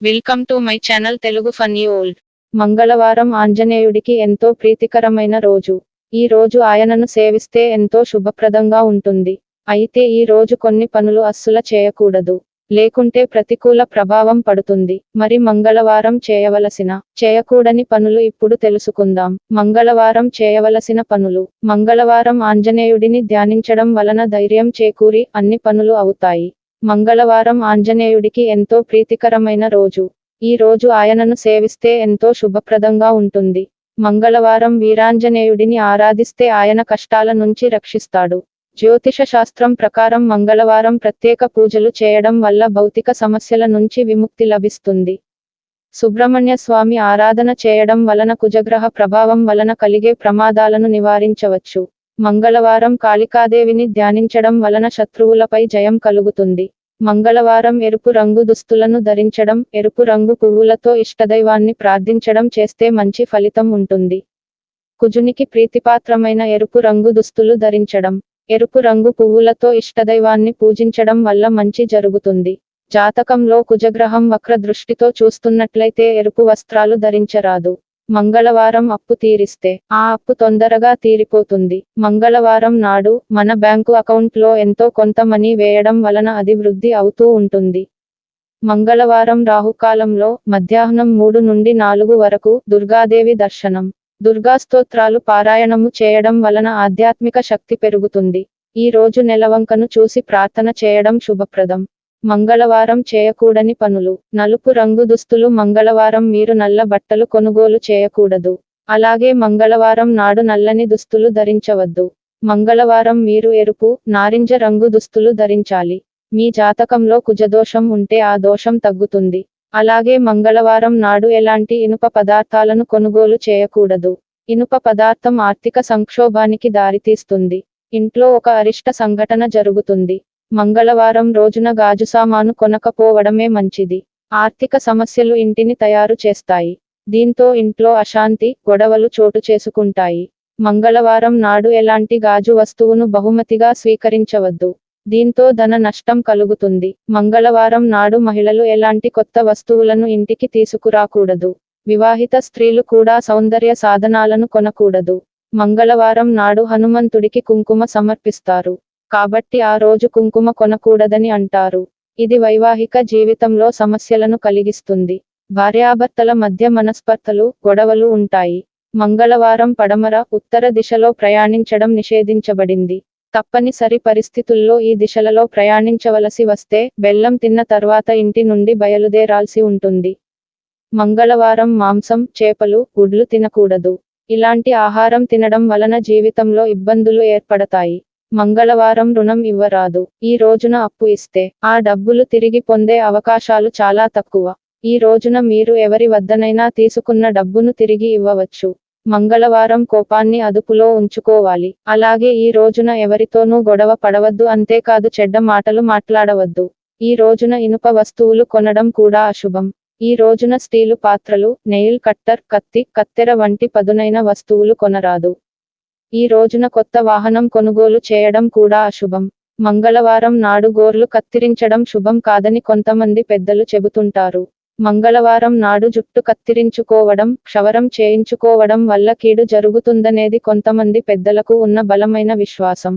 Welcome to my channel Telugu funny old. మంగళవారం ఆంజనేయుడికి ఎంతో ప్రీతికరమైన రోజు. ఈ రోజు ఆయనను సేవిస్తే ఎంతో శుభప్రదంగా ఉంటుంది. అయితే ఈ రోజు కొన్ని పనులు అస్సుల చేయకూడదు. లేకుంటే ప్రతికూల ప్రభావం పడుతుంది. మరి మంగళవారం చేయవలసిన చేయకూడని పనులు ఇప్పుడు తెలుసుకుందాం. మంగళవారం చేయవలసిన పనులు. మంగళవారం ఆంజనేయుడిని ధ్యానించడం వలన ధైర్యం చేకూరి అన్ని పనులు అవుతాయి. మంగళవారం ఆంజనేయుడికి ఎంతో ప్రీతికరమైన రోజు. ఈ రోజు ఆయనను సేవిస్తే ఎంతో శుభప్రదంగా ఉంటుంది. మంగళవారం వీరాంజనేయుడిని ఆరాధిస్తే ఆయన కష్టాల నుంచి రక్షిస్తాడు. జ్యోతిష శాస్త్రం ప్రకారం మంగళవారం ప్రత్యేక పూజలు చేయడం వల్ల భౌతిక సమస్యల నుంచి విముక్తి లభిస్తుంది. సుబ్రహ్మణ్య స్వామి ఆరాధన చేయడం వలన కుజగ్రహ ప్రభావం వలన కలిగే ప్రమాదాలను నివారించవచ్చు. మంగళవారం కాళికాదేవిని ధ్యానించడం వలన శత్రువులపై జయం కలుగుతుంది. మంగళవారం ఎరుపు రంగు దుస్తులను ధరించడం ఎరుపు రంగు పువ్వులతో ఇష్టదైవాన్ని ప్రార్థించడం చేస్తే మంచి ఫలితం ఉంటుంది. కుజునికి ప్రీతిపాత్రమైన ఎరుపు రంగు దుస్తులు ధరించడం ఎరుపు రంగు పువ్వులతో ఇష్టదైవాన్ని పూజించడం వల్ల మంచి జరుగుతుంది. జాతకంలో కుజగ్రహం వక్ర దృష్టితో చూస్తున్నట్లయితే ఎరుపు వస్త్రాలు ధరించరాదు. మంగళవారం అప్పు తీరిస్తే ఆ అప్పు తొందరగా తీరిపోతుంది. మంగళవారం నాడు మన బ్యాంకు అకౌంట్లో ఎంతో కొంత మనీ వేయడం వలన అది వృద్ధి అవుతూ ఉంటుంది. మంగళవారం రాహుకాలంలో మధ్యాహ్నం మూడు నుండి నాలుగు వరకు దుర్గాదేవి దర్శనం దుర్గాస్తోత్రాలు పారాయణము చేయడం వలన ఆధ్యాత్మిక శక్తి పెరుగుతుంది. ఈ రోజు నెలవంకను చూసి ప్రార్థన చేయడం శుభప్రదం. మంగళవారం చేయకూడని పనులు. నలుపు రంగు దుస్తులు మంగళవారం మీరు నల్ల బట్టలు కొనుగోలు చేయకూడదు. అలాగే మంగళవారం నాడు నల్లని దుస్తులు ధరించవద్దు. మంగళవారం మీరు ఎరుపు నారింజ రంగు దుస్తులు ధరించాలి. మీ జాతకంలో కుజదోషం ఉంటే ఆ దోషం తగ్గుతుంది. అలాగే మంగళవారం నాడు ఎలాంటి ఇనుప పదార్థాలను కొనుగోలు చేయకూడదు. ఇనుప పదార్థం ఆర్థిక సంక్షోభానికి దారితీస్తుంది. ఇంట్లో ఒక అరిష్ట సంఘటన జరుగుతుంది. మంగళవారం రోజున గాజు సామాను కొనకపోవడమే మంచిది. ఆర్థిక సమస్యలు ఇంటిని తయారు చేస్తాయి. దీంతో ఇంట్లో అశాంతి గొడవలు చోటు చేసుకుంటాయి. మంగళవారం నాడు ఎలాంటి గాజు వస్తువును బహుమతిగా స్వీకరించవద్దు. దీంతో ధన నష్టం కలుగుతుంది. మంగళవారం నాడు మహిళలు ఎలాంటి కొత్త వస్తువులను ఇంటికి తీసుకురాకూడదు. వివాహిత స్త్రీలు కూడా సౌందర్య సాధనాలను కొనకూడదు. మంగళవారం నాడు హనుమంతుడికి కుంకుమ సమర్పిస్తారు. కాబట్టి ఆ రోజు కుంకుమ కొనకూడదని అంటారు. ఇది వైవాహిక జీవితంలో సమస్యలను కలిగిస్తుంది. భార్యాభర్తల మధ్య మనస్పర్ధలు గొడవలు ఉంటాయి. మంగళవారం పడమర ఉత్తర దిశలో ప్రయాణించడం నిషేధించబడింది. తప్పనిసరి పరిస్థితుల్లో ఈ దిశలలో ప్రయాణించవలసి వస్తే బెల్లం తిన్న తర్వాత ఇంటి నుండి బయలుదేరాల్సి ఉంటుంది. మంగళవారం మాంసం చేపలు గుడ్లు తినకూడదు. ఇలాంటి ఆహారం తినడం వలన జీవితంలో ఇబ్బందులు ఏర్పడతాయి. మంగళవారం రుణం ఇవ్వరాదు. ఈ రోజున అప్పు ఇస్తే ఆ డబ్బులు తిరిగి పొందే అవకాశాలు చాలా తక్కువ. ఈ రోజున మీరు ఎవరి వద్దనైనా తీసుకున్న డబ్బును తిరిగి ఇవ్వవచ్చు. మంగళవారం కోపాన్ని అదుపులో ఉంచుకోవాలి. అలాగే ఈ రోజున ఎవరితోనూ గొడవ పడవద్దు అంతేకాదు చెడ్డ మాటలు మాట్లాడవద్దు. ఈ రోజున ఇనుప వస్తువులు కొనడం కూడా అశుభం. ఈ రోజున స్టీలు పాత్రలు నెయిల్ కట్టర్ కత్తి కత్తెర వంటి పదునైన వస్తువులు కొనరాదు. ఈ రోజున కొత్త వాహనం కొనుగోలు చేయడం కూడా అశుభం. మంగళవారం నాడు గోర్లు కత్తిరించడం శుభం కాదని కొంతమంది పెద్దలు చెబుతుంటారు. మంగళవారం నాడు జుట్టు కత్తిరించుకోవడం క్షవరం చేయించుకోవడం వల్ల కీడు జరుగుతుందనేది కొంతమంది పెద్దలకు ఉన్న బలమైన విశ్వాసం.